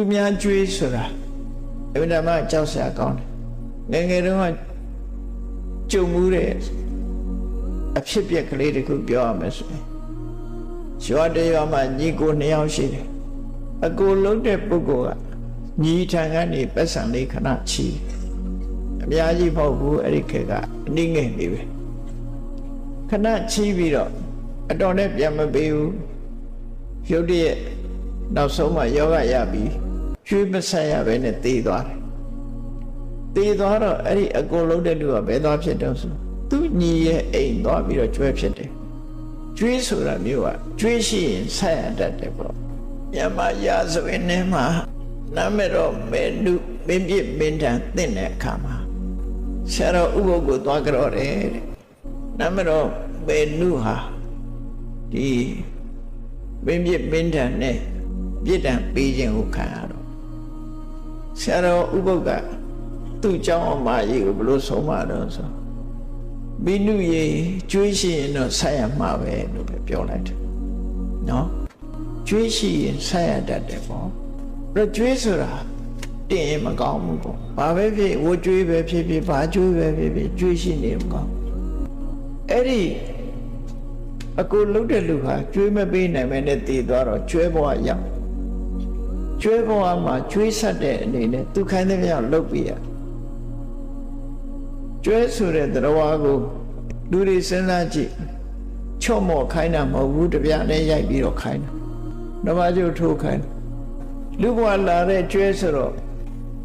သူများကြွေးဆိုတာအမှန်တမ်းကြောက်စရာကောင်းတယ်ငယ်ငယ်တုန်းကကြုံမှုတဲ့အဖြစ်အပျက်ကလေးတခုပြောရမယ်ဆိုရင်ရွာတရွာမှာညီကိုနှစ်ယောက်ရှိတယ်အကိုလုံးတဲ့ပုဂ္ဂိုလ်ကညီထံကနေပတ်စံလေးခဏချီတယ်အများကြီးမဟုတ်ဘူးအဲ့ဒီခေတ်ကအနည်းငယ်လေးပဲခဏချီပြီးတော့အတော်နဲ့ပြန်မပေးဘူးရုတ်တရက်နောက်ဆုံးမှယောဂရပြီး ကျွေးမဆက်ရပဲနဲ့တည်သွားတယ်တည်သွားတော့အဲ့ဒီအကိုလုံးတဲ့လူကဘယ်သွားဖြစ်တော့ဆိုသူညီရဲ့အိမ်သွားပြီးတော့ကျွဲဖြစ်တယ်ကျွေးဆိုတာမျိုးကကျွေးရှိရင်ဆက်ရတတ်တယ်ပေါ့မြန်မာရာဇဝင်ထဲမှာနာမည်တော့မေနုမင်းပြစ်မင်းတန်တင့်တဲ့အခါမှာဆရာတော်ဥပုပ်ကိုသွားကြတော့တယ်တဲ့နာမည်တော့မေနုဟာဒီမင်းပြစ်မင်းတန်နဲ့ပြစ်ဒဏ်ပေးခြင်းကိုခံရတော့ ဆရာတော်ဥပုပ်ကသူ့เจ้าအမကြီးကိုဘလို့ဆုံးမတော့ဆိုမင်းနုရေကျွေးရှိရင်တော့ဆက်ရမှာပဲလို့ပဲပြောလိုက်တယ်နော်ကျွေးရှိရင်ဆက်ရတတ်တယ်ပေါ့အဲ့တော့ကျွေးဆိုတာတင်ရင်မကောင်းဘူးပေါ့ဘာပဲဖြစ်ဝကျွေးပဲဖြစ်ဖြစ်ဘာကျွေးပဲဖြစ်ဖြစ်ကျွေးရှိနေမကောင်းအဲ့ဒီအကိုလှုပ်တဲ့လူဟာကျွေးမပေးနိုင်မဲနဲ့တည်သွားတော့ကျွဲဘဝရောက် ကျွဲဘဝမှာကျွေးဆက်တဲ့အနေနဲ့သူခိုင်းတဲ့မြောက်လှုပ်ပြရကျွဲဆိုတဲ့တရားကိုလူတွေစဉ်းစားကြည့်ချော့မော့ခိုင်းတာမဟုတ်ဘူးတပြားနဲ့ရိုက်ပြီးတော့ခိုင်းတာဓမ္မကျုပ်ထိုးခိုင်းတာလူဘဝလာတဲ့ကျွဲဆိုတော့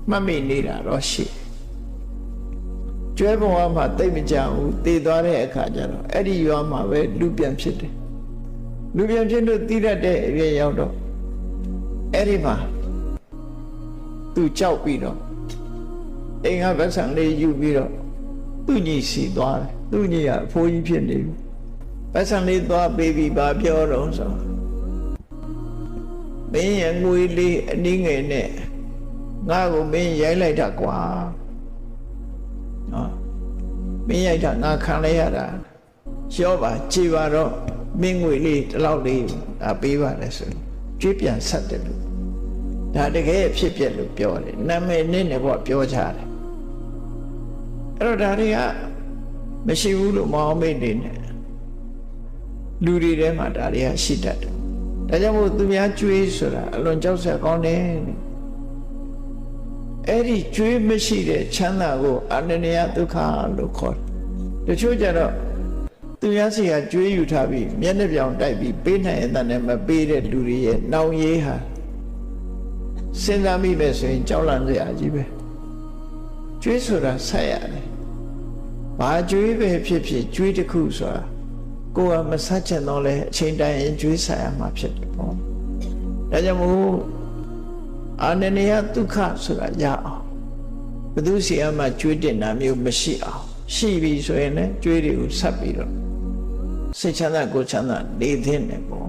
မှတ်မိနေတာတော့ရှိကျွဲဘဝမှာတိတ်မကြဘူးတည်သွားတဲ့အခါကျတော့အဲ့ဒီရွာမှာပဲလူပြန်ဖြစ်တယ်လူပြန်ဖြစ်လို့တီးတတ်တဲ့အရွယ်ရောက်တော့ အဲ့ဒီမှာသူကြောက်ပြီးတော့အိမ်ကဗတ်ဆံလေးယူပြီးတော့သူ့ညီစီသွားတယ်သူ့ညီကအဖိုးကြီးဖြစ်နေပြီဗတ်ဆံလေးသွားပေးပြီးဘာပြောတော့ဆိုမင်းရဲ့ငွေလေးအနည်းငယ်နဲ့ငါ့ကိုမင်းရိုက်လိုက်တာကွာနော်မင်းရိုက်တာငါခံလိုက်ရတာရောပါကြည်ပါတော့မင်းငွေလေးဒီလောက်လေးဒါပေးပါလေဆိုကြွေးပြန်ဆက်တယ်လို့ ဒါတကယ်ဖြစ်ပြက်လို့ပြောတယ်နာမည်နဲ့နဲ့ပေါ့ပြောကြတယ်အဲ့တော့ဒါတွေကမရှိဘူးလို့မအောင်မေ့နေနဲ့လူတွေထဲမှာဒါတွေကရှိတတ်တယ်ဒါကြောင့်မို့သူများကြွေးဆိုတာအလွန်ကြောက်ဆက်ကောင်းတယ်အဲ့ဒီကြွေးမရှိတဲ့ချမ်းသာကိုအနန္တယဒုက္ခလို့ခေါ်တယ်တချို့ကြတော့သူများစီကကြွေးယူထားပြီးမျက်နှာပြောင်တိုက်ပြီးပေးနိုင်တဲ့နဲ့မပေးတဲ့လူတွေရဲ့နောင်ရေးဟာ စဉ်းစားမိပဲဆိုရင်ကြောက်လန့်စရာကြီးပဲကြွေးဆိုတာဆက်ရတယ်ဘာကြွေးပဲဖြစ်ဖြစ်ကြွေးတစ်ခုဆိုတာကိုယ်ကမဆက်ချင်တော့လဲအချိန်တိုင်းရင်ကြွေးဆက်ရမှာဖြစ်တယ်ပေါ့ဒါကြောင့်မို့အာနနယဒုက္ခဆိုတာရအောင်ဘသူစီအမှကြွေးတင်တာမျိုးမရှိအောင်ရှိပြီဆိုရင်လည်းကြွေးတွေကိုဆက်ပြီးတော့စိတ်ချမ်းသာကိုယ်ချမ်းသာနေသင့်တယ်ပေါ့